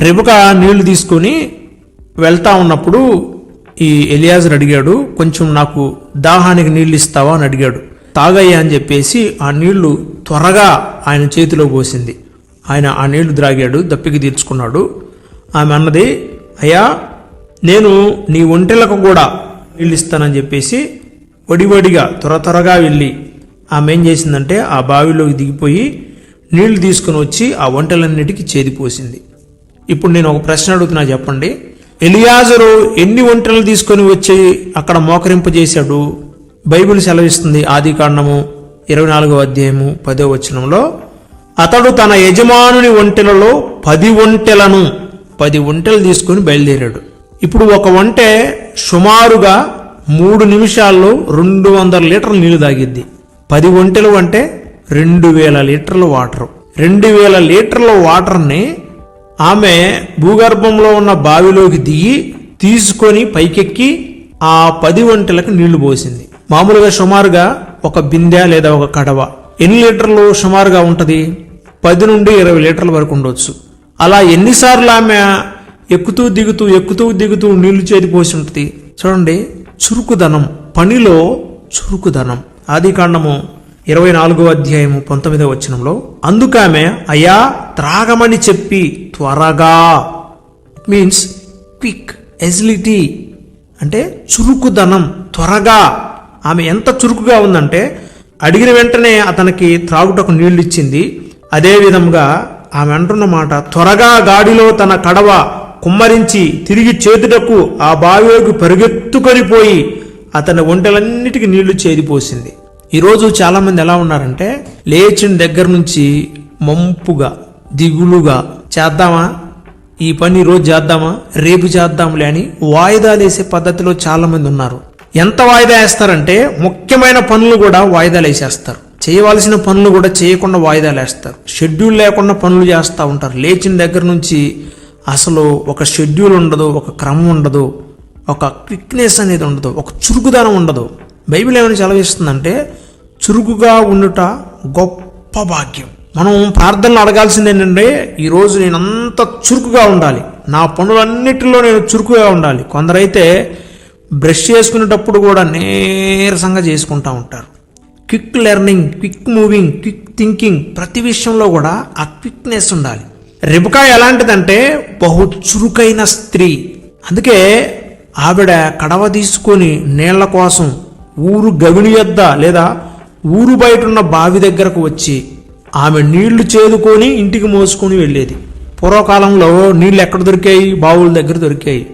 రెబక నీళ్ళు తీసుకొని వెళ్తా ఉన్నప్పుడు ఈ ఎలియాజర్ అడిగాడు కొంచెం నాకు దాహానికి నీళ్ళు ఇస్తావా? అని అడిగాడు. తాగయ్యా అని చెప్పేసి ఆ నీళ్ళు త్వరగా ఆయన చేతిలో పోసింది. ఆయన ఆ నీళ్ళు ద్రాగాడు దప్పికి తీర్చుకున్నాడు. ఆమె అన్నది అయ్యా నేను నీ ఒంటెలకు కూడా నీళ్ళు ఇస్తానని చెప్పేసి వడివడిగా త్వర త్వరగా వెళ్ళి ఆమె ఏం చేసిందంటే ఆ బావిలోకి దిగిపోయి నీళ్ళు తీసుకుని వచ్చి ఆ ఒంటెలన్నిటికీ చేదిపోసింది ఇప్పుడు నేను ఒక ప్రశ్న అడుగుతున్నా చెప్పండి. ఎలియాజరు ఎన్ని ఒంటెలు తీసుకొని వచ్చి అక్కడ మోకరింపజేశాడు? బైబిల్ సెలవిస్తుంది ఆది కాండము ఇరవై నాలుగో అధ్యాయము పదో వచనంలో అతడు తన యజమానుని ఒంటెలలో పది ఒంటెలను పది ఒంటెలు తీసుకొని బయలుదేరాడు. ఇప్పుడు ఒక ఒంటె సుమారుగా మూడు నిమిషాల్లో రెండు వందల లీటర్లు నీళ్ళు తాగిద్ది. పది ఒంటెలు అంటే రెండు వేల లీటర్ల వాటర్. రెండు వేల లీటర్ల వాటర్ని ఆమె భూగర్భంలో ఉన్న బావిలోకి దిగి తీసుకొని పైకెక్కి ఆ పది వంటలకు నీళ్ళు పోసింది. మామూలుగా సుమారుగా ఒక బిందె లేదా ఒక కడవ. ఎన్ని లీటర్లు సుమారుగా ఉంటుంది? పది నుండి ఇరవై లీటర్ల వరకు ఉండొచ్చు. అలా ఎన్నిసార్లు ఆమె ఎక్కుతూ దిగుతూ ఎక్కుతూ దిగుతూ నీళ్ళు చేతి పోసి ఉంటుంది? చూడండి చురుకుదనం. పనిలో చురుకుదనం. ఆది కాండము ఇరవై నాలుగో అధ్యాయము పంతొమ్మిదవ వచనంలో అందుకామె అయ్యా త్రాగమని చెప్పి త్వరగా మీన్స్ క్విక్ ఎజిలిటీ అంటే చురుకుదనం త్వరగా. ఆమె ఎంత చురుకుగా ఉందంటే అడిగిన వెంటనే అతనికి త్రాగుటకు నీళ్ళు ఇచ్చింది. అదేవిధంగా ఆమె అంటున్న మాట త్వరగా గాడిలో తన కడవ కుమ్మరించి తిరిగి చేతుటకు ఆ బావిలోకి పరిగెత్తుకొని పోయి అతని ఒంటెలన్నిటికీ నీళ్ళు చేదిపోసింది ఈరోజు చాలామంది ఎలా ఉన్నారంటే లేచిన దగ్గర నుంచి మంపుగా దిగులుగా చేద్దామా? ఈ పని ఈరోజు రోజు చేద్దామా? రేపు చేద్దాంలే అని వాయిదాలు వేసే పద్ధతిలో చాలామంది ఉన్నారు. ఎంత వాయిదా వేస్తారంటే ముఖ్యమైన పనులు కూడా వాయిదాలు వేసేస్తారు. చేయవలసిన పనులు కూడా చేయకుండా వాయిదాలు వేస్తారు. షెడ్యూల్ లేకుండా పనులు చేస్తూ ఉంటారు. లేచిన దగ్గర నుంచి అసలు ఒక షెడ్యూల్ ఉండదు ఒక క్రమం ఉండదు ఒక క్విక్నెస్ అనేది ఉండదు ఒక చురుకుదనం ఉండదు. బైబిల్ ఏమైనా చలవిస్తుందంటే చురుకుగా ఉండుట గొప్ప భాగ్యం. మనం ప్రార్థనలు అడగాల్సింది ఏంటంటే ఈరోజు నేను అంత చురుకుగా ఉండాలి. నా పనులన్నిటిలో నేను చురుకుగా ఉండాలి. కొందరైతే బ్రష్ చేసుకునేటప్పుడు కూడా నీరసంగా చేసుకుంటా ఉంటారు. Quick learning quick moving quick thinking ప్రతి విషయంలో కూడా ఆ క్విక్నెస్ ఉండాలి. రిబకా ఎలాంటిదంటే బహు చురుకైన స్త్రీ. అందుకే ఆవిడ కడవ తీసుకొని నీళ్ళ కోసం ఊరు గవిని యొద్ద లేదా ఊరు బయట ఉన్న బావి దగ్గరకు వచ్చి ఆమె నీళ్ళు చేదుకొని ఇంటికి మోసుకొని వెళ్ళేది. పూర్వకాలంలో నీళ్ళు ఎక్కడ దొరికాయి? బావుల దగ్గర దొరికాయి.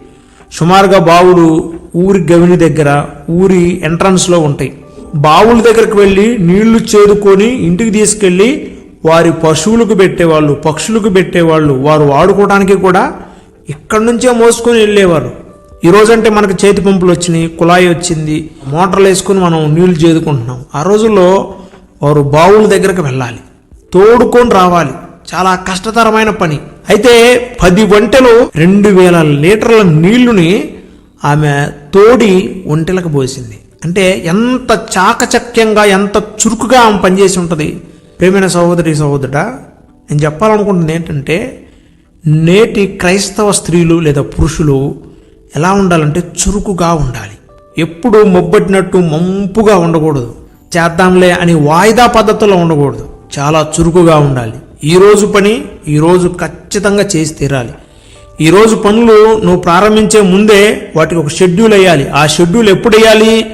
సుమారుగా బావులు ఊరి గవిని దగ్గర ఊరి ఎంట్రన్స్లో ఉంటాయి. బావుల దగ్గరకు వెళ్ళి నీళ్ళు చేదుకొని ఇంటికి తీసుకెళ్ళి వారి పశువులకు పెట్టేవాళ్ళు పక్షులకు పెట్టేవాళ్ళు వారు వాడుకోవడానికి కూడా ఇక్కడి నుంచే మోసుకొని వెళ్ళేవారు. ఈ రోజంటే మనకు చేతి పంపులు వచ్చినాయి కుళాయి వచ్చింది మోటార్లు వేసుకొని మనం నీళ్ళు చేదుకుంటున్నాం. ఆ రోజుల్లో వారు బావుల దగ్గరకు వెళ్ళాలి తోడుకొని రావాలి. చాలా కష్టతరమైన పని. అయితే పది వంటలు రెండు వేల లీటర్ల నీళ్ళుని ఆమె తోడి ఒంటెలకు పోసింది. అంటే ఎంత చాకచక్యంగా ఎంత చురుకుగా ఆమె పనిచేసి ఉంటుంది. ప్రేమైన సహోదరి సహోదరుడ నేను చెప్పాలనుకుంటుంది ఏంటంటే నేటి క్రైస్తవ స్త్రీలు లేదా పురుషులు ఎలా ఉండాలంటే చురుకుగా ఉండాలి. ఎప్పుడు మొబ్బట్టినట్టు మంపుగా ఉండకూడదు. చేద్దాంలే అని వాయిదా పద్ధతిలో ఉండకూడదు. చాలా చురుకుగా ఉండాలి. ఈరోజు పని ఈరోజు ఖచ్చితంగా చేసి తీరాలి. ఈరోజు పనులు నువ్వు ప్రారంభించే ముందే వాటికి ఒక షెడ్యూల్ వేయాలి. ఆ షెడ్యూల్ ఎప్పుడు వేయాలి?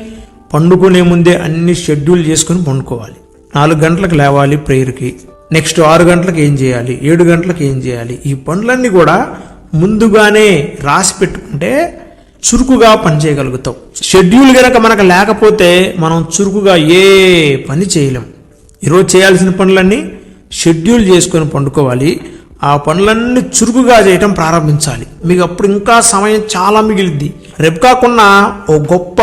పండుకునే ముందే అన్ని షెడ్యూల్ చేసుకుని పండుకోవాలి. నాలుగు గంటలకు లేవాలి ప్రేయర్కి. నెక్స్ట్ ఆరు గంటలకు ఏం చేయాలి? ఏడు గంటలకు ఏం చేయాలి? ఈ పనులన్నీ కూడా ముందుగానే రాసి పెట్టుకుంటే చురుకుగా పనిచేయగలుగుతాం. షెడ్యూల్ గనక మనకు లేకపోతే మనం చురుకుగా ఏ పని చేయలేం. ఈరోజు చేయాల్సిన పనులన్నీ షెడ్యూల్ చేసుకొని పండుకోవాలి. ఆ పనులన్నీ చురుకుగా చేయటం ప్రారంభించాలి. మీకు అప్పుడు ఇంకా సమయం చాలా మిగిలింది రేపు కాకుండా ఓ గొప్ప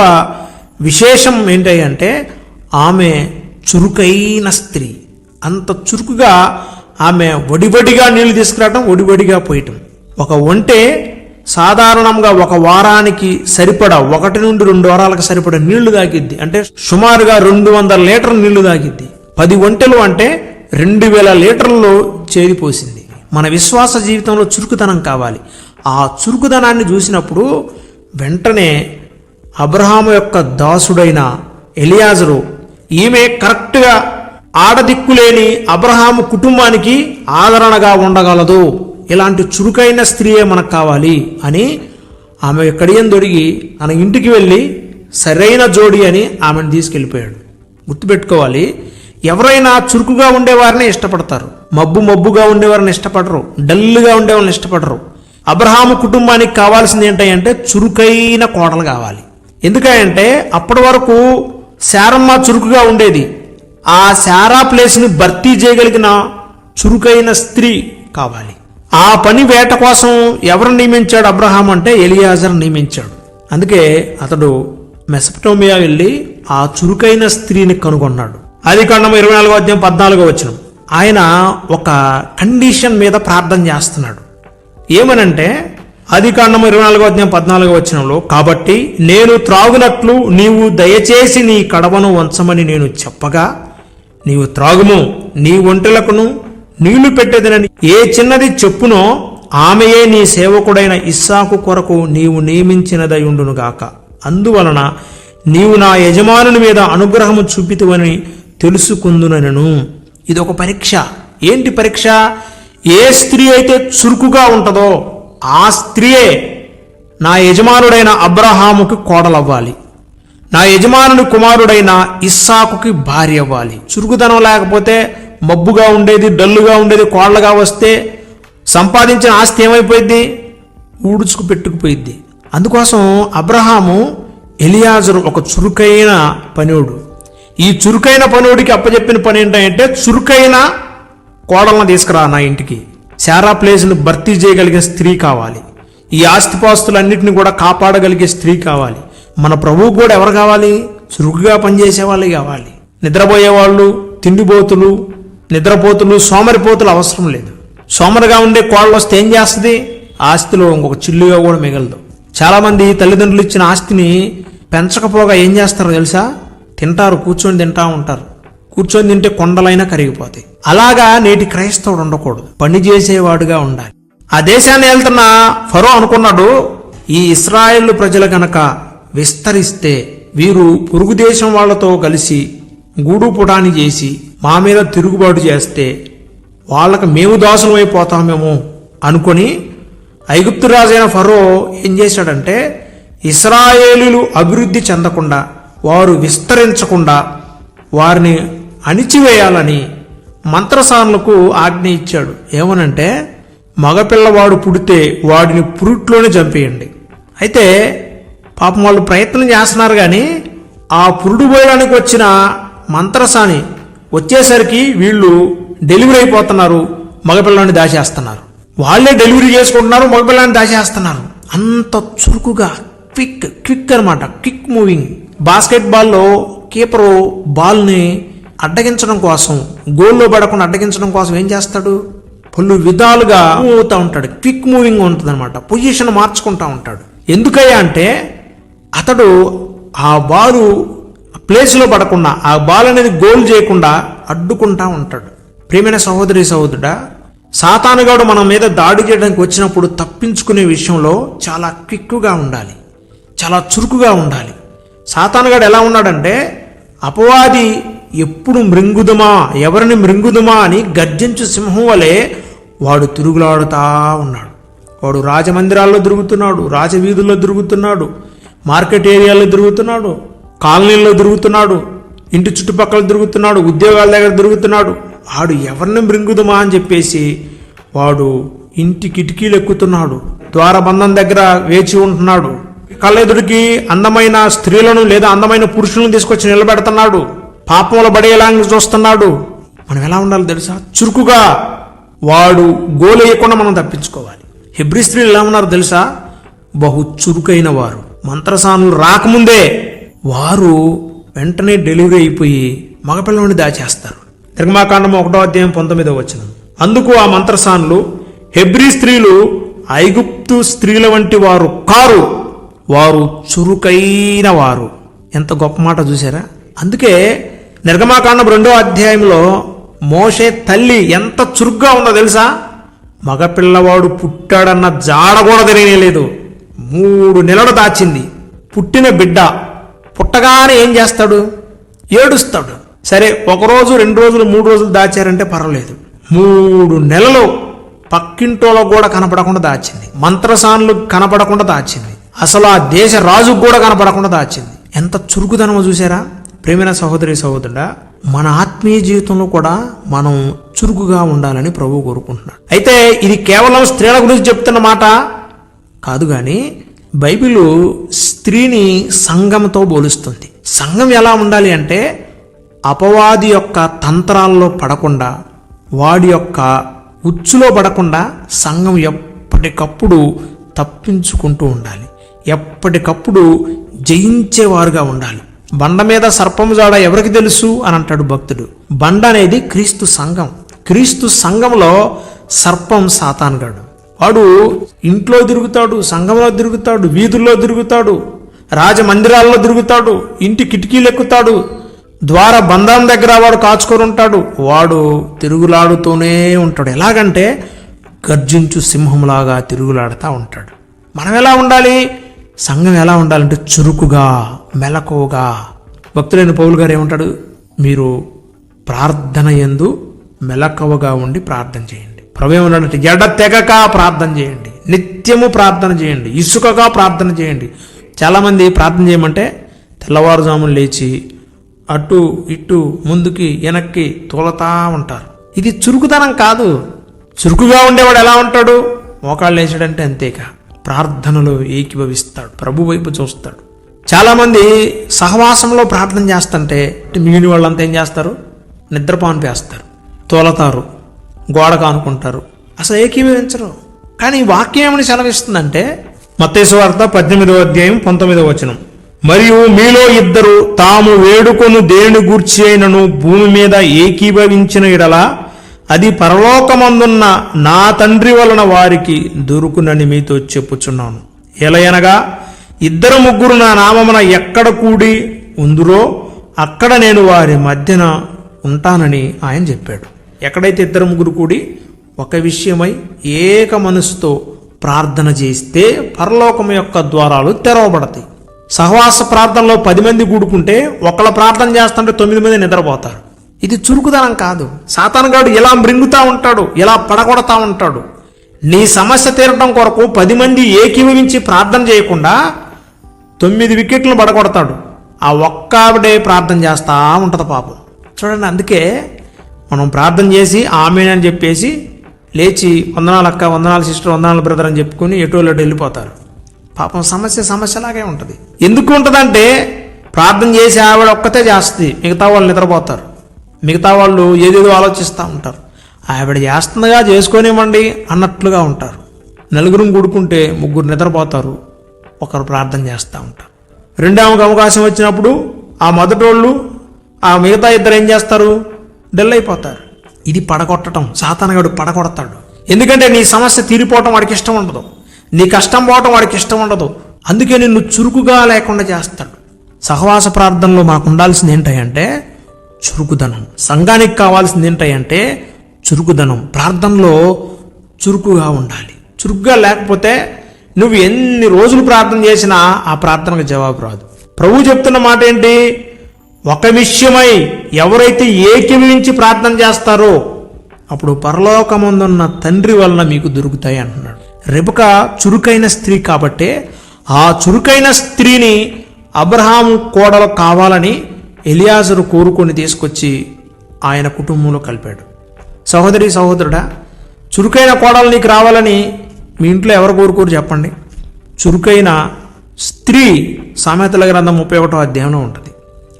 విశేషం ఏంటి అంటే ఆమె చురుకైన స్త్రీ. అంత చురుకుగా ఆమె వడివడిగా నీళ్ళు తీసుకురావటం వడివడిగా పోయటం. ఒక ఒంటె సాధారణంగా ఒక వారానికి సరిపడా ఒకటి నుండి రెండు వారాలకు సరిపడా నీళ్ళు తాగిద్ది. అంటే సుమారుగా రెండు వందల లీటర్ నీళ్ళు తాగిద్ది. పది ఒంటెలు అంటే రెండు వేల లీటర్లు చేరిపోసింది మన విశ్వాస జీవితంలో చురుకుదనం కావాలి. ఆ చురుకుదనాన్ని చూసినప్పుడు వెంటనే అబ్రహాము యొక్క దాసుడైన ఎలియాజరు ఈమె కరెక్ట్గా ఆడదిక్కులేని అబ్రహాము కుటుంబానికి ఆదరణగా ఉండగలదు. ఇలాంటి చురుకైన స్త్రీయే మనకు కావాలి అని ఆమె కడియం దొరిగి తన ఇంటికి వెళ్ళి సరైన జోడి అని ఆమెను తీసుకెళ్ళిపోయాడు. గుర్తుపెట్టుకోవాలి ఎవరైనా చురుకుగా ఉండేవారిని ఇష్టపడతారు. మబ్బు మబ్బుగా ఉండేవారిని ఇష్టపడరు డల్గా ఉండేవారిని ఇష్టపడరు. అబ్రహాము కుటుంబానికి కావాల్సింది ఏంటంటే చురుకైన కోడలు కావాలి. ఎందుకంటే అప్పటి వరకు శారమ్మ చురుకుగా ఉండేది. ఆ శారా ప్లేస్ని భర్తీ చేయగలిగిన చురుకైన స్త్రీ కావాలి. ఆ పని వేట కోసం ఎవరు నియమించాడు అబ్రహాం అంటే ఎలియాజర్ నియమించాడు. అందుకే అతడు మెసపటోమియా వెళ్ళి ఆ చురుకైన స్త్రీని కనుగొన్నాడు. అది కాండం ఇరవై నాలుగో అధ్యాయం పద్నాలుగో వచ్చిన ఆయన ఒక కండిషన్ మీద ప్రార్థన చేస్తున్నాడు. ఏమనంటే అది కాండం ఇరవై నాలుగో అధ్యాయం పద్నాలుగో వచ్చినంలో కాబట్టి నేను త్రాగునట్లు నీవు దయచేసి నీ కడవను వంచమని నేను చెప్పగా నీవు త్రాగుము నీ ఒంటెలకును నీళ్ళు పెట్టేదనని ఏ చిన్నది చెప్పునో ఆమెయే నీ సేవకుడైన ఇస్సాకు కొరకు నీవు నియమించినదయుండునుగాక అందువలన నీవు నా యజమానుని మీద అనుగ్రహము చూపితువని తెలుసుకుందునను ఇది ఒక పరీక్ష. ఏంటి పరీక్ష? ఏ స్త్రీ అయితే చురుకుగా ఉంటుందో ఆ స్త్రీయే నా యజమానుడైన అబ్రహాముకి కోడలవ్వాలి. నా యజమానుని కుమారుడైన ఇస్సాకుకి భార్య అవ్వాలి చురుకుదనం లేకపోతే మబ్బుగా ఉండేది డల్లుగా ఉండేది కోళ్ళగా వస్తే సంపాదించిన ఆస్తి ఏమైపోయింది ఊడుచుకు పెట్టుకుపోయింది అందుకోసం అబ్రహాము ఎలియాజరు ఒక చురుకైన పనివుడు. ఈ చురుకైన పనివుడికి అప్పచెప్పిన పని ఏంటంటే చురుకైన కోడలను తీసుకురా నా ఇంటికి. శారా ప్లేస్ను భర్తీ చేయగలిగిన స్త్రీ కావాలి. ఈ ఆస్తిపాస్తులన్నింటినీ కూడా కాపాడగలిగే స్త్రీ కావాలి. మన ప్రభువు కూడా ఎవరు కావాలి? చురుకుగా పనిచేసే వాళ్ళు కావాలి. నిద్రపోయే వాళ్ళు తిండిపోతులు నిద్రపోతులు సోమరిపోతులు అవసరం లేదు. సోమరిగా ఉండే కోళ్ళు వస్తే ఏం చేస్తుంది? ఆస్తిలో ఇంకొక చిల్లుగా కూడా మిగలదు. చాలామంది తల్లిదండ్రులు ఇచ్చిన ఆస్తిని పెంచకపోగా ఏం చేస్తారో తెలుసా? తింటారు కూర్చొని తింటా ఉంటారు. కూర్చొని తింటే కొండలైనా కరిగిపోతాయి. అలాగా నేటి క్రైస్తవుడు ఉండకూడదు. పని చేసేవాడుగా ఉండాలి. ఆ దేశాన్ని వెళ్తున్న ఫరో అనుకున్నాడు ఈ ఇస్రాయేల్ ప్రజలు గనక విస్తరిస్తే వీరు పొరుగు దేశం వాళ్ళతో కలిసి గూడు పుటాని చేసి మా మీద తిరుగుబాటు చేస్తే వాళ్ళకి మేము దాసులం అయిపోతామేమో అనుకొని ఐగుప్తు రాజైన ఫరో ఏం చేశాడంటే ఇస్రాయేలీలు అభివృద్ధి చెందకుండా వారు విస్తరించకుండా వారిని అణిచివేయాలని మంత్రసానులకు ఆజ్ఞ ఇచ్చాడు. ఏమనంటే మగపిల్లవాడు పుడితే వాడిని పురుట్లోనే చంపేయండి. అయితే పాపం వాళ్ళు ప్రయత్నం చేస్తున్నారు కానీ ఆ పురుడు పోయడానికి వచ్చిన మంత్రసాని వచ్చేసరికి వీళ్ళు డెలివరీ అయిపోతున్నారు మగపిల్లని దాచేస్తున్నారు. వాళ్ళే డెలివరీ చేసుకుంటున్నారు మగపిల్లని దాచేస్తున్నారు. అంత చురుకుగా క్విక్ క్విక్ అనమాట క్విక్ మూవింగ్. బాస్కెట్ బాల్లో కీపరు బాల్ని అడ్డగించడం కోసం గోల్లో పడకుండా అడ్డగించడం కోసం ఏం చేస్తాడు? పలు విధాలుగా మూవ్ అవుతూ ఉంటాడు. క్విక్ మూవింగ్ ఉంటుంది అనమాట పొజిషన్ మార్చుకుంటా ఉంటాడు. ఎందుకయ్యా అంటే అతడు ఆ బాలు ప్లేస్లో పడకుండా ఆ బాల్ అనేది గోల్ చేయకుండా అడ్డుకుంటా ఉంటాడు. ప్రేమైన సహోదరి సహోదరుడా సాతానుగాడు మన మీద దాడి చేయడానికి వచ్చినప్పుడు తప్పించుకునే విషయంలో చాలా క్విక్గా ఉండాలి. చాలా చురుకుగా ఉండాలి. సాతానుగాడు ఎలా ఉన్నాడంటే అపవాది ఎప్పుడు మృంగుదుమా ఎవరిని మృంగుదుమా అని గర్జించు సింహం వలె వాడు తిరుగులాడుతా ఉన్నాడు. వాడు రాజమందిరాల్లో తిరుగుతున్నాడు రాజవీధుల్లో తిరుగుతున్నాడు మార్కెట్ ఏరియాలో తిరుగుతున్నాడు కాలనీల్లో తిరుగుతున్నాడు ఇంటి చుట్టుపక్కల తిరుగుతున్నాడు ఉద్యోగాల దగ్గర తిరుగుతున్నాడు. వాడు ఎవరిని మృంగుదుమా అని చెప్పేసి వాడు ఇంటి కిటికీలు ఎక్కుతున్నాడు ద్వారబంధం దగ్గర వేచి ఉంటున్నాడు. కళ్ళెదుడికి అందమైన స్త్రీలను లేదా అందమైన పురుషులను తీసుకొచ్చి నిలబెడుతున్నాడు. పాపంలో పడేలా చూస్తున్నాడు. మనం ఎలా ఉండాలో తెలుసా? చురుకుగా వాడు గోలేయకుండా మనం తప్పించుకోవాలి. హెబ్రి స్త్రీలు ఎలా ఉన్నారు తెలుసా? బహు చురుకైన వారు. మంత్రసానులు రాకముందే వారు వెంటనే డెలివరీ అయిపోయి మగపిల్లని దాచేస్తారు. నిర్మాకాండం ఒకటో అధ్యాయం పంతొమ్మిదో వచ్చిన అందుకు ఆ మంత్రసానులు హెబ్రీ స్త్రీలు ఐగుప్తు స్త్రీల వంటి వారు కారు వారు చురుకైన వారు. ఎంత గొప్ప మాట చూసారా అందుకే నిర్గమాకాండం రెండో అధ్యాయంలో మోషే తల్లి ఎంత చురుగ్గా ఉందో తెలుసా? మగపిల్లవాడు పుట్టాడన్న జాడ కూడా తెలియలేదు మూడు నెలలు దాచింది. పుట్టిన బిడ్డ పుట్టగానే ఏం చేస్తాడు? ఏడుస్తాడు. సరే ఒకరోజు రెండు రోజులు మూడు రోజులు దాచారంటే పర్వాలేదు. మూడు నెలలు పక్కింటోలో కూడా కనపడకుండా దాచింది. మంత్రసానులు కనపడకుండా దాచింది. అసలు ఆ దేశ రాజుకు కూడా కనపడకుండా దాచింది. ఎంత చురుకుదనమో చూసారా? ప్రేమైన సహోదరి సహోదరుడా మన ఆత్మీయ జీవితంలో కూడా మనం చురుకుగా ఉండాలని ప్రభు కోరుకుంటున్నాడు. అయితే ఇది కేవలం స్త్రీల గురించి చెప్తున్న మాట కాదు కానీ బైబిలు స్త్రీని సంఘంతో పోలుస్తుంది సంఘం ఎలా ఉండాలి అంటే అపవాది యొక్క తంత్రాల్లో పడకుండా వాడి యొక్క ఉచ్చులో పడకుండా సంఘం ఎప్పటికప్పుడు తప్పించుకుంటూ ఉండాలి. ఎప్పటికప్పుడు జయించేవారుగా ఉండాలి. బండ మీద సర్పము జాడ ఎవరికి తెలుసు అని అంటాడు భక్తుడు. బండ అనేది క్రీస్తు సంఘం. క్రీస్తు సంఘంలో సర్పం సాతాన్గాడు. వాడు ఇంట్లో తిరుగుతాడు సంఘంలో తిరుగుతాడు వీధుల్లో తిరుగుతాడు రాజమందిరాల్లో తిరుగుతాడు ఇంటి కిటికీలు ఎక్కుతాడు ద్వార బంధం దగ్గర వాడు కాచుకొని ఉంటాడు వాడు తిరుగులాడుతూనే ఉంటాడు. ఎలాగంటే గర్జించు సింహంలాగా తిరుగులాడుతూ ఉంటాడు. మనం ఎలా ఉండాలి? సంఘం ఎలా ఉండాలంటే చురుకుగా మెలకువగా. భక్తులైన పౌలు గారు ఏమంటాడు? మీరు ప్రార్థన ఎందు మెలకువగా ఉండి ప్రార్థన చేయండి. ప్రభు ఏమన్నాడంటే ఎడ తెగక ప్రార్థన చేయండి. నిత్యము ప్రార్థన చేయండి. ఇసుకగా ప్రార్థన చేయండి. చాలామంది ప్రార్థన చేయమంటే తెల్లవారుజామున లేచి అటు ఇటు ముందుకి వెనక్కి తోలతా ఉంటారు. ఇది చురుకుతనం కాదు. చురుకుగా ఉండేవాడు ఎలా ఉంటాడు? మోకాళ్ళు లేచాడంటే అంతేకా ప్రార్థనలో ఏకీభవిస్తాడు. ప్రభు వైపు చూస్తాడు. చాలామంది సహవాసంలో ప్రార్థన చేస్తుంటే మిగిలిన వాళ్ళంతా ఏం చేస్తారు? నిద్రపాన్పేస్తారు. తోలతారు. గోడగా అనుకుంటారు. అసలు ఏకీభవించరు. కానీ వాక్యం ఏమని సెలవిస్తుందంటే మత్తేసు పద్దెనిమిదవ అధ్యాయం పంతొమ్మిదవ వచనం. మరియు మీలో ఇద్దరు తాము వేడుకొను దేని గూర్చి అయినను భూమి మీద ఏకీభవించిన ఎడలా అది పరలోకమందున్న నా తండ్రి వలన వారికి దొరుకునని మీతో చెప్పుచున్నాను. ఎలయనగా ఇద్దరు ముగ్గురు నా నామమున ఎక్కడ కూడి ఉందురో అక్కడ నేను వారి మధ్యన ఉంటానని ఆయన చెప్పాడు. ఎక్కడైతే ఇద్దరు ముగ్గురు కూడి ఒక విషయమై ఏక మనసుతో ప్రార్థన చేస్తే పరలోకం యొక్క ద్వారాలు తెరవబడతాయి. సహవాస ప్రార్థనలో పది మంది కూడుకుంటే ఒకళ్ళ ప్రార్థన చేస్తుంటే తొమ్మిది మంది నిద్రపోతారు. ఇది చురుకుదనం కాదు. సాతానగాడు ఇలా మృంగుతా ఉంటాడు ఇలా పడగొడతా ఉంటాడు. నీ సమస్య తీరడం కొరకు పది మంది ఏకీభవించి ప్రార్థన చేయకుండా తొమ్మిది వికెట్లు పడగొడతాడు. ఆ ఒక్క ఆవిడే ప్రార్థన చేస్తా ఉంటుంది పాపం. చూడండి అందుకే మనం ప్రార్థన చేసి ఆమెనని చెప్పేసి లేచి వందనాలు అక్క వందనాలు సిస్టర్ వందనాలు బ్రదర్ అని చెప్పుకొని ఎటు వెళ్ళిపోతారు. పాపం సమస్య సమస్యలాగే ఉంటుంది. ఎందుకు ఉంటుందంటే ప్రార్థన చేసి ఆవిడ ఒక్కతే చేస్తుంది. మిగతా వాళ్ళు నిద్రపోతారు. మిగతా వాళ్ళు ఏదేదో ఆలోచిస్తూ ఉంటారు. ఆవిడ చేస్తుందిగా చేసుకోనివ్వండి అన్నట్లుగా ఉంటారు. నలుగురు కూడుకుంటే ముగ్గురు నిద్రపోతారు. ఒకరు ప్రార్థన చేస్తూ ఉంటారు. రెండవకి అవకాశం వచ్చినప్పుడు ఆ మొదటోళ్ళు ఆ మిగతా ఇద్దరు ఏం చేస్తారు? డల్ అయిపోతారు ఇది పడగొట్టడం సాతానగాడు పడగొడతాడు. ఎందుకంటే నీ సమస్య తీరిపోవటం వాడికి ఇష్టం ఉండదు. నీ కష్టం పోవటం వాడికి ఇష్టం ఉండదు. అందుకే నిన్ను చురుకుగా లేకుండా చేస్తాడు. సహవాస ప్రార్థనలో మాకు ఉండాల్సింది ఏంటంటే చురుకుదనం. సంఘానికి కావాల్సింది ఏంటంటే చురుకుదనం. ప్రార్థనలో చురుకుగా ఉండాలి. చురుకుగా లేకపోతే నువ్వు ఎన్ని రోజులు ప్రార్థన చేసినా ఆ ప్రార్థనకు జవాబు రాదు. ప్రభు చెప్తున్న మాట ఏంటి? ఒక విషయమై ఎవరైతే ఏకీభవించి ప్రార్థన చేస్తారో అప్పుడు పరలోకమందున్న తండ్రి వలన మీకు దొరుకుతాయి అంటున్నాడు. రెబక చురుకైన స్త్రీ కాబట్టే ఆ చురుకైన స్త్రీని అబ్రహాం కోడలు కావాలని ఎలియాజరు కోరుకొని తీసుకొచ్చి ఆయన కుటుంబంలో కలిపాడు. సహోదరి సహోదరుడా చురుకైన కోడలు నీకు రావాలని మీ ఇంట్లో ఎవరు కోరుకోరు చెప్పండి. చురుకైన స్త్రీ సామెతల గ్రంథం ముప్పై ఒకటో అధ్యాయంలో ఉంటుంది.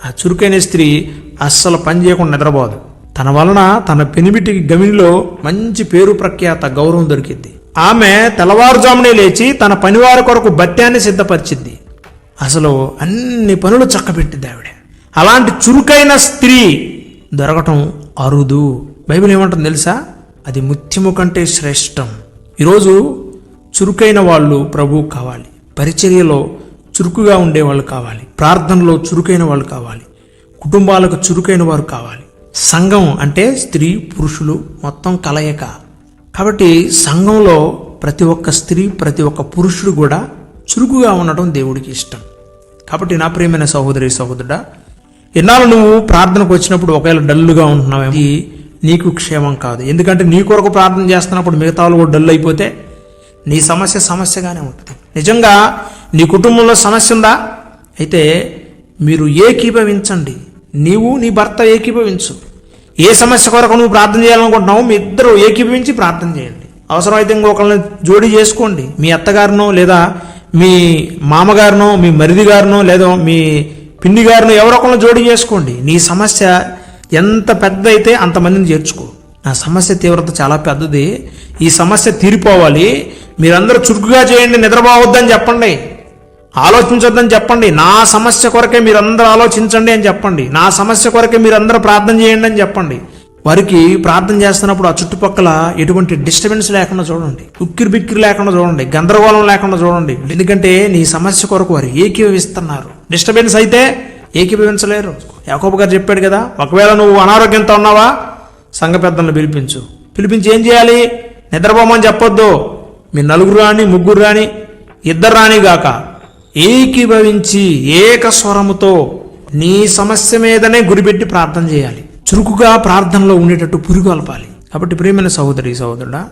ఆ చురుకైన స్త్రీ అస్సలు పని చేయకుండా నిద్రపోదు. తన వలన తన పెనిమిటికి గమినిలో మంచి పేరు ప్రఖ్యాత గౌరవం దొరికింది ఆమె తెల్లవారుజామునే లేచి తన పనివారి కొరకు బత్యాన్ని సిద్ధపరిచింది అసలు అన్ని పనులు చక్కబెట్టింది ఆవిడ. అలాంటి చురుకైన స్త్రీ దొరకటం అరుదు. బైబిల్ ఏమంటుంది తెలుసా? అది ముత్యము కంటే శ్రేష్టం. ఈరోజు చురుకైన వాళ్ళు ప్రభువు కావాలి. పరిచర్యలో చురుకుగా ఉండేవాళ్ళు కావాలి. ప్రార్థనలో చురుకైన వాళ్ళు కావాలి. కుటుంబాలకు చురుకైన వారు కావాలి. సంఘం అంటే స్త్రీ పురుషులు మొత్తం కలయిక. కాబట్టి సంఘంలో ప్రతి ఒక్క స్త్రీ ప్రతి ఒక్క పురుషుడు కూడా చురుకుగా ఉండటం దేవుడికి ఇష్టం. కాబట్టి నా ప్రియమైన సహోదరి సహోదరుడా ఎన్నాళ్ళు నువ్వు ప్రార్థనకు వచ్చినప్పుడు ఒకవేళ డల్లుగా ఉంటున్నావు ఇది నీకు క్షేమం కాదు. ఎందుకంటే నీ కొరకు ప్రార్థన చేస్తున్నప్పుడు మిగతా వాళ్ళు కూడా డల్ అయిపోతే నీ సమస్య సమస్యగానే ఉంటుంది. నిజంగా నీ కుటుంబంలో సమస్య ఉందా? అయితే మీరు ఏకీభవించండి. నీవు నీ భర్త ఏకీభవించు. ఏ సమస్య కొరకు నువ్వు ప్రార్థన చేయాలనుకుంటున్నావు మీ ఇద్దరు ఏకీభవించి ప్రార్థన చేయండి. అవసరమైతే ఇంకొకరిని జోడి చేసుకోండి. మీ అత్తగారినో లేదా మీ మామగారినో మీ మరిది గారినో లేదా మీ పిన్ని గారినో ఎవరొకరిని జోడి చేసుకోండి. నీ సమస్య ఎంత పెద్ద అయితే అంతమందిని చేర్చుకో. నా సమస్య తీవ్రత చాలా పెద్దది. ఈ సమస్య తీరిపోవాలి. మీరందరూ చురుకుగా చేయండి నిద్రపోవద్దని చెప్పండి. ఆలోచించొద్దని చెప్పండి. నా సమస్య కొరకే మీరందరూ ఆలోచించండి అని చెప్పండి. నా సమస్య కొరకే మీరందరూ ప్రార్థన చేయండి అని చెప్పండి. వారికి ప్రార్థన చేస్తున్నప్పుడు ఆ చుట్టుపక్కల ఎటువంటి డిస్టర్బెన్స్ లేకుండా చూడండి. ఉక్కిరి బిక్కిరి లేకుండా చూడండి. గందరగోళం లేకుండా చూడండి. ఎందుకంటే నీ సమస్య కొరకు వారు ఏకీభవిస్తున్నారు. డిస్టర్బెన్స్ అయితే ఏకీభవించలేరు. యాకోబు గారు చెప్పాడు కదా ఒకవేళ నువ్వు అనారోగ్యంతో ఉన్నావా సంఘ పెద్దలను పిలిపించు. పిలిపించి ఏం చేయాలి? నిద్రపోమని చెప్పొద్దు. మీ నలుగురు రాని ముగ్గురు రాని ఇద్దరు రాని గాక ఏకీభవించి ఏక స్వరముతో నీ సమస్య మీదనే గురిపెట్టి ప్రార్థన చేయాలి. చురుకుగా ప్రార్థనలో ఉండేటట్టు పురుగొల్పాలి కాబట్టి ప్రియమైన సహోదరి సహోదరుడా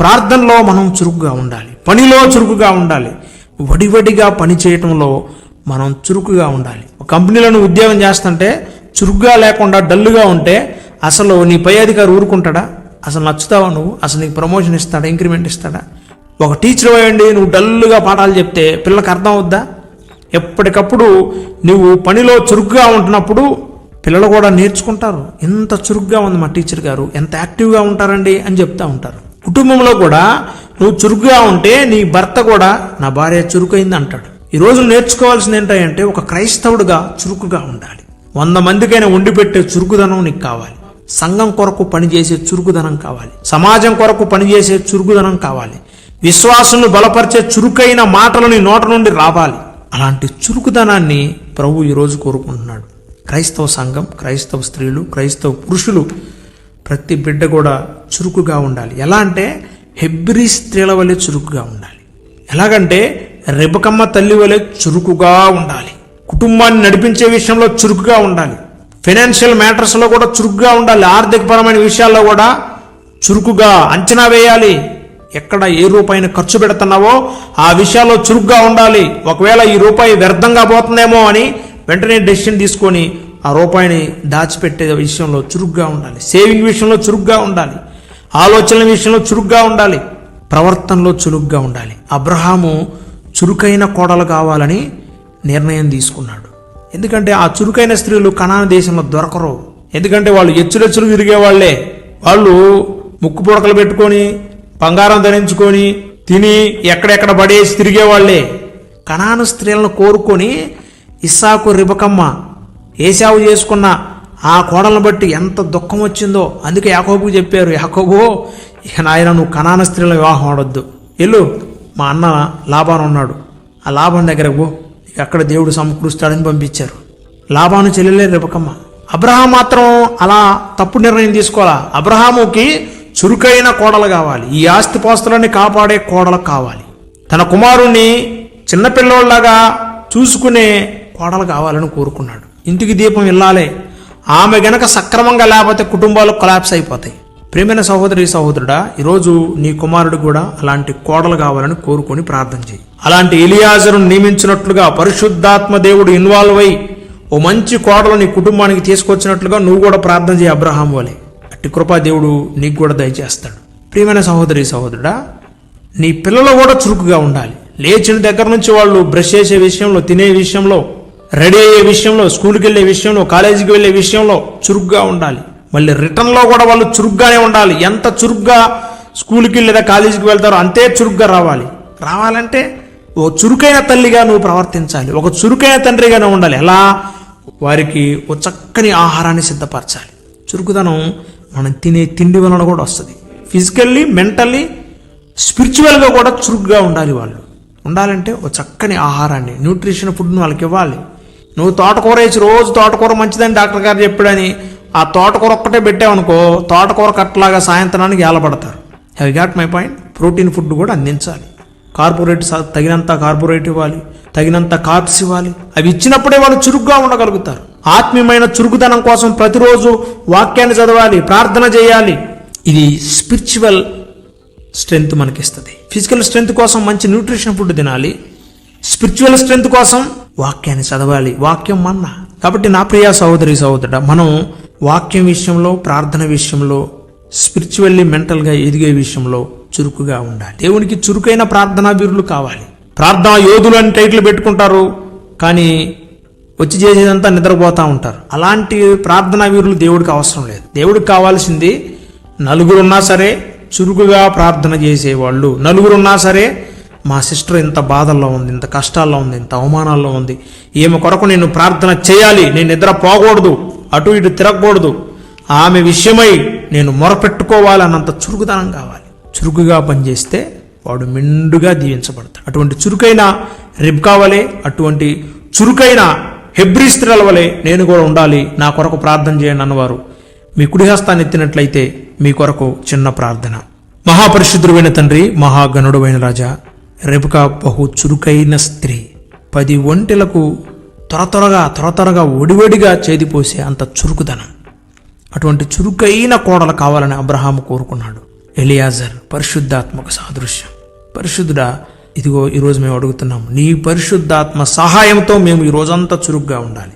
ప్రార్థనలో మనం చురుకుగా ఉండాలి. పనిలో చురుకుగా ఉండాలి. వడివడిగా పని చేయటంలో మనం చురుకుగా ఉండాలి. కంపెనీలను కంపెనీలో ఉద్యోగం చేస్తుంటే చురుకుగా లేకుండా డల్లుగా ఉంటే అసలు నీ పై అధికారి ఊరుకుంటాడా? అసలు నచ్చుతావా నువ్వు? అసలు నీకు ప్రమోషన్ ఇస్తాడా? ఇంక్రిమెంట్ ఇస్తాడా? ఒక టీచర్ అయ్యండి నువ్వు డల్లుగా పాఠాలు చెప్తే పిల్లలకు అర్థం అవుద్దా ఎప్పటికప్పుడు నువ్వు పనిలో చురుగ్గా ఉంటున్నప్పుడు పిల్లలు కూడా నేర్చుకుంటారు. ఎంత చురుగ్గా ఉంది మా టీచర్ గారు ఎంత యాక్టివ్గా ఉంటారండి అని చెప్తూ ఉంటారు. కుటుంబంలో కూడా నువ్వు చురుగ్గా ఉంటే నీ భర్త కూడా నా భార్య చురుకైంది అంటాడు. ఈ రోజు నేర్చుకోవాల్సింది ఏంటంటే ఒక క్రైస్తవుడిగా చురుకుగా ఉండాలి. వంద మందికైనా వండి పెట్టే చురుకుదనం నీకు కావాలి. సంఘం కొరకు పనిచేసే చురుకుదనం కావాలి. సమాజం కొరకు పనిచేసే చురుకుదనం కావాలి. విశ్వాసును బలపరిచే చురుకైన మాటలని నోట నుండి రావాలి. అలాంటి చురుకుదనాన్ని ప్రభు ఈరోజు కోరుకుంటున్నాడు. క్రైస్తవ సంఘం క్రైస్తవ స్త్రీలు క్రైస్తవ పురుషులు ప్రతి బిడ్డ కూడా చురుకుగా ఉండాలి. ఎలా అంటే హెబ్రి స్త్రీల వలె చురుకుగా ఉండాలి. ఎలాగంటే రెబకమ్మ తల్లి వలె చురుకుగా ఉండాలి. కుటుంబాన్ని నడిపించే విషయంలో చురుకుగా ఉండాలి. ఫైనాన్షియల్ మ్యాటర్స్లో కూడా చురుకుగా ఉండాలి. ఆర్థికపరమైన విషయాల్లో కూడా చురుకుగా అంచనా వేయాలి. ఎక్కడ ఏ రూపాయిని ఖర్చు పెడుతున్నావో ఆ విషయాల్లో చురుగ్గా ఉండాలి. ఒకవేళ ఈ రూపాయి వ్యర్థంగా పోతుందేమో అని వెంటనే డెసిషన్ తీసుకొని ఆ రూపాయిని దాచిపెట్టే విషయంలో చురుగ్గా ఉండాలి. సేవింగ్ విషయంలో చురుగ్గా ఉండాలి. ఆలోచనల విషయంలో చురుగ్గా ఉండాలి. ప్రవర్తనలో చురుగ్గా ఉండాలి. అబ్రహాము చురుకైన కోడలు కావాలని నిర్ణయం తీసుకున్నాడు. ఎందుకంటే ఆ చురుకైన స్త్రీలు కణాన దేశంలో దొరకరు. ఎందుకంటే వాళ్ళు ఎచ్చురెచ్చులు తిరిగే వాళ్ళే వాళ్ళు ముక్కు పుడకలు పెట్టుకొని బంగారం ధరించుకొని తిని ఎక్కడెక్కడ పడేసి తిరిగేవాళ్ళే కణాను స్త్రీలను కోరుకొని ఇస్సాకు రిబకమ్మ ఏసావు చేసుకున్న ఆ కోడలను బట్టి ఎంత దుఃఖం వచ్చిందో. అందుకే యాకోబుకు చెప్పారు యాకోబు ఇక నాయన నువ్వు కణాన స్త్రీల వివాహం ఆడొద్దు. ఎల్లు మా అన్న లాభాన్ ఉన్నాడు. ఆ లాభం దగ్గరకు పో. అక్కడ దేవుడు సమకూరుస్తాడని పంపించారు. లాభాను చెల్లెలే రిబకమ్మ అబ్రహాం మాత్రం అలా తప్పు నిర్ణయం తీసుకోవాలా? అబ్రహాముకి చురుకైన కోడలు కావాలి. ఈ ఆస్తిపాస్తులని కాపాడే కోడలు కావాలి. తన కుమారుణ్ణి చిన్నపిల్లోళ్ళగా చూసుకునే కోడలు కావాలని కోరుకున్నాడు. ఇంటికి దీపం ఇల్లాలే ఆమె గనక సక్రమంగా లేకపోతే కుటుంబాలు కొలాప్స్ అయిపోతాయి. ప్రేమైన సహోదరి సహోదరుడా ఈరోజు నీ కుమారుడు కూడా అలాంటి కోడలు కావాలని కోరుకొని ప్రార్థన చేయి. అలాంటి ఎలియాజరును నియమించినట్లుగా పరిశుద్ధాత్మ దేవుడు ఇన్వాల్వ్ అయి ఓ మంచి కోడలు నీ కుటుంబానికి తీసుకొచ్చినట్లుగా నువ్వు కూడా ప్రార్థన చేయి అబ్రహాం వలె. అట్టి కృపా దేవుడు నీకు కూడా దయచేస్తాడు. ప్రియమైన సహోదరి సహోదరుడా నీ పిల్లలు కూడా చురుకుగా ఉండాలి. లేచిన దగ్గర నుంచి వాళ్ళు బ్రష్ చేసే విషయంలో తినే విషయంలో రెడీ అయ్యే విషయంలో స్కూల్కి వెళ్ళే విషయంలో కాలేజీకి వెళ్ళే విషయంలో చురుగ్గా ఉండాలి. మళ్ళీ రిటర్న్లో కూడా వాళ్ళు చురుగ్గానే ఉండాలి. ఎంత చురుగ్గా స్కూల్కి లేదా కాలేజీకి వెళ్తారో అంతే చురుగ్గా రావాలి. రావాలంటే ఓ చురుకైన తల్లిగా నువ్వు ప్రవర్తించాలి. ఒక చురుకైన తండ్రిగానే ఉండాలి. ఎలా? వారికి ఓ చక్కని ఆహారాన్ని సిద్ధపరచాలి. చురుకుదనం మనం తినే తిండి వలన కూడా వస్తుంది. ఫిజికల్లీ మెంటల్లీ స్పిరిచువల్గా కూడా చురుగ్గా ఉండాలి వాళ్ళు. ఉండాలంటే ఓ చక్కని ఆహారాన్ని న్యూట్రిషన్ ఫుడ్ని వాళ్ళకి ఇవ్వాలి. నువ్వు తోటకూర వేసి రోజు తోటకూర మంచిదని డాక్టర్ గారు చెప్పాడని ఆ తోటకూర ఒక్కటే పెట్టావనుకో తోటకూర కట్టలాగా సాయంత్రానికి ఏలబడతారు. Have got my point protein food కూడా అందించాలి. కార్పొరేట్ స- తగినంత కార్పొరేట్ ఇవ్వాలి తగినంత కార్ప్స్ ఇవ్వాలి. అవి ఇచ్చినప్పుడే వాళ్ళు చురుగ్గా ఉండగలుగుతారు. ఆత్మీయమైన చురుకుదనం కోసం ప్రతిరోజు వాక్యాన్ని చదవాలి ప్రార్థన చేయాలి. ఇది స్పిరిచువల్ స్ట్రెంగ్త్ మనకిస్తుంది. ఫిజికల్ స్ట్రెంగ్త్ కోసం మంచి న్యూట్రిషన్ ఫుడ్ తినాలి. స్పిరిచువల్ స్ట్రెంగ్త్ కోసం వాక్యాన్ని చదవాలి. వాక్యం మన్న. కాబట్టి నా ప్రియ సహోదరి సహోదరుడ మనం వాక్యం విషయంలో ప్రార్థన విషయంలో స్పిరిచువల్లీ మెంటల్గా ఎదిగే విషయంలో చురుకుగా ఉండాలి. దేవునికి చురుకైన ప్రార్థనా వీరులు కావాలి. ప్రార్థనా యోధులు అని టైటిల్ పెట్టుకుంటారు కానీ వచ్చి చేసేదంతా నిద్రపోతూ ఉంటారు. అలాంటి ప్రార్థనా వీరులు దేవుడికి అవసరం లేదు. దేవుడికి కావాల్సింది నలుగురున్నా సరే చురుకుగా ప్రార్థన చేసేవాళ్ళు. నలుగురున్నా సరే మా సిస్టర్ ఇంత బాధల్లో ఉంది ఇంత కష్టాల్లో ఉంది ఇంత అవమానాల్లో ఉంది. ఈమె కొరకు నేను ప్రార్థన చేయాలి నేను నిద్ర పోకూడదు అటు ఇటు తిరగకూడదు. ఆమె విషయమై నేను మొరపెట్టుకోవాలన్నంత చురుకుదనం కావాలి. చురుకుగా పనిచేస్తే వాడు మెండుగా దీవించబడతాడు. అటువంటి చురుకైన రిబ్కా వలె అటువంటి చురుకైన హెబ్రీ స్త్రీల వలె నేను కూడా ఉండాలి నా కొరకు ప్రార్థన చేయండి అన్నవారు. మీ కుడిహస్తాన్ని ఎత్తినట్లయితే మీ కొరకు చిన్న ప్రార్థన. మహాపరిశుద్ధుడైన తండ్రి మహాగణుడైన రాజా రెబకా బహు చురుకైన స్త్రీ. పది ఒంటెలకు త్వర త్వరగా త్వర త్వరగా ఒడివడిగా చేదిపోసే అంత చురుకుదనం. అటువంటి చురుకైన కోడలు కావాలని అబ్రహాము కోరుకున్నాడు. ఎలియాజర్ పరిశుద్ధాత్మక సాదృశ్యం. పరిశుద్ధుడా ఇదిగో ఈరోజు మేము అడుగుతున్నాము నీ పరిశుద్ధాత్మ సహాయంతో మేము ఈ రోజంతా చురుగ్గా ఉండాలి.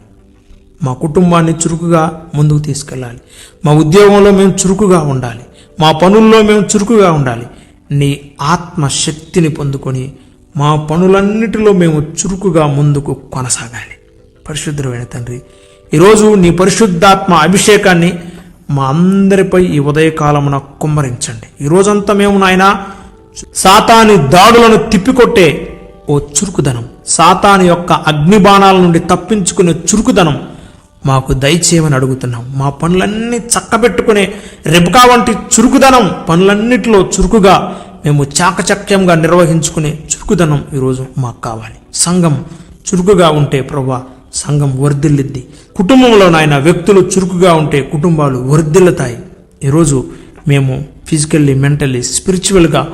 మా కుటుంబాన్ని చురుకుగా ముందుకు తీసుకెళ్ళాలి. మా ఉద్యోగంలో మేము చురుకుగా ఉండాలి. మా పనుల్లో మేము చురుకుగా ఉండాలి. నీ ఆత్మ శక్తిని పొందుకొని మా పనులన్నిటిలో మేము చురుకుగా ముందుకు కొనసాగాలి. పరిశుద్ధమైన తండ్రి ఈరోజు నీ పరిశుద్ధాత్మ అభిషేకాన్ని మా అందరిపై ఈ ఉదయకాలమున కుమ్మరించండి. ఈ రోజంతా మేము నాయన సాతాని దాడులను తిప్పికొట్టే ఓ చురుకుదనం సాతాని యొక్క అగ్నిబాణాల నుండి తప్పించుకునే చురుకుదనం మాకు దయచేయమని అడుగుతున్నాం. మా పనులన్నీ చక్కబెట్టుకునే రెబకా వంటి చురుకుదనం పనులన్నిటిలో చురుకుగా మేము చాకచక్యంగా నిర్వహించుకునే చురుకుదనం ఈరోజు మాకు కావాలి. సంఘం చురుకుగా ఉంటే ప్రభా సంఘం వర్ధిల్లిద్ది కుటుంబంలో నాయన వ్యక్తులు చురుకుగా ఉంటే కుటుంబాలు వర్ధిల్లుతాయి. ఈరోజు మేము ఫిజికల్లీ మెంటల్లీ స్పిరిచువల్గా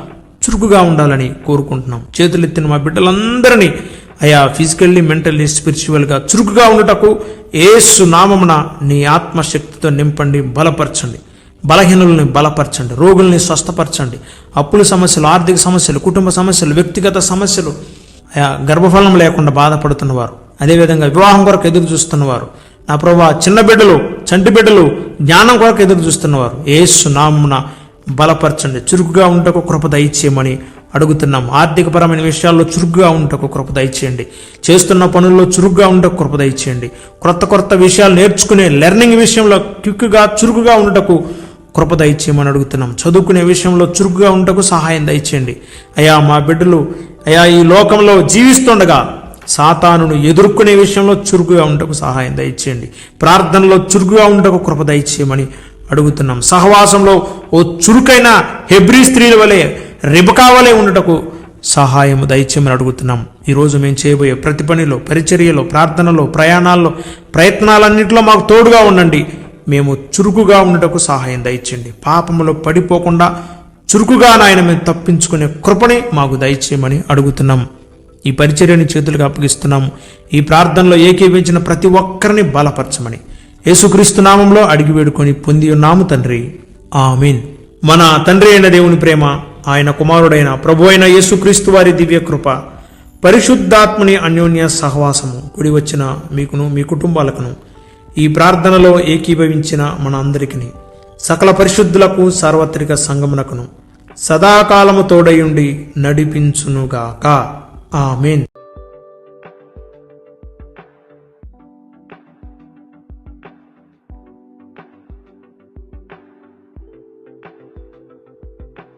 చురుకుగా ఉండాలని కోరుకుంటున్నాం. చేతులెత్తిన మా బిడ్డలందరినీ అయా ఫిజికల్లీ మెంటల్లీ స్పిరిచువల్గా చురుకుగా ఉండటకు ఏసు నామమున నీ ఆత్మశక్తితో నింపండి బలపరచండి. బలహీనుల్ని బలపరచండి రోగుల్ని స్వస్థపరచండి. అప్పుల సమస్యలు ఆర్థిక సమస్యలు కుటుంబ సమస్యలు వ్యక్తిగత సమస్యలు ఆయా గర్భఫలం లేకుండా బాధపడుతున్నవారు అదేవిధంగా వివాహం కొరకు ఎదురు చూస్తున్నవారు. నా ప్రభా చిన్న బిడ్డలు చంటి బిడ్డలు జ్ఞానం కొరకు ఎదురు చూస్తున్నవారు. ఏసు నామున బలపరచండి. చురుకుగా ఉంటకు కృప దయచేయమని అడుగుతున్నాం. ఆర్థికపరమైన విషయాల్లో చురుగ్గా ఉంటకు కృప దయచేయండి. చేస్తున్న పనుల్లో చురుగ్గా ఉండకు కృప దయచేయండి. క్రొత్త క్రొత్త విషయాలు నేర్చుకునే లెర్నింగ్ విషయంలో క్విక్గా చురుకుగా ఉండటకు కృప దయచేయమని అడుగుతున్నాం. చదువుకునే విషయంలో చురుగ్గా ఉండటకు సహాయం దయచేయండి. అయా మా బిడ్డలు అయా ఈ లోకంలో జీవిస్తుండగా సాతానును ఎదుర్కొనే విషయంలో చురుకుగా ఉండటకు సహాయం దయచేయండి. ప్రార్థనలో చురుకుగా ఉండటకు కృప దయచేయమని అడుగుతున్నాం. సహవాసంలో ఓ చురుకైన హెబ్రీ స్త్రీల వలె రిబకా వలె ఉండటకు సహాయం దయచేయమని అడుగుతున్నాం. ఈరోజు మేము చేయబోయే ప్రతి పనిలో పరిచర్యలో ప్రార్థనలో ప్రయాణాల్లో ప్రయత్నాలన్నింటిలో మాకు తోడుగా ఉండండి. మేము చురుకుగా ఉండటకు సహాయం దయచేయండి. పాపములో పడిపోకుండా చురుకుగా నాయన మేము తప్పించుకునే కృపని మాకు దయచేయమని అడుగుతున్నాం. ఈ పరిచర్యని చేతులకు అప్పగిస్తున్నాము ఈ ప్రార్థనలో ఏకీవించిన ప్రతి ఒక్కరిని బలపరచమని. యేసుక్రీస్తు నామంలో అడిగి వేడుకొని పొంది ఉన్నాము తండ్రి. ఆమెన్. మన తండ్రి అయిన దేవుని ప్రేమ ఆయన కుమారుడైన ప్రభు అయిన యేసుక్రీస్తు వారి దివ్య కృప పరిశుద్ధాత్మని అన్యోన్య సహవాసము కుడి వచ్చిన మీకును మీ కుటుంబాలకును ఈ ప్రార్థనలో ఏకీభవించిన మన అందరికీ సకల పరిశుద్ధులకు సార్వత్రిక సంగమునకును సదాకాలము తోడయుండి నడిపించునుగాక. ఆమెన్.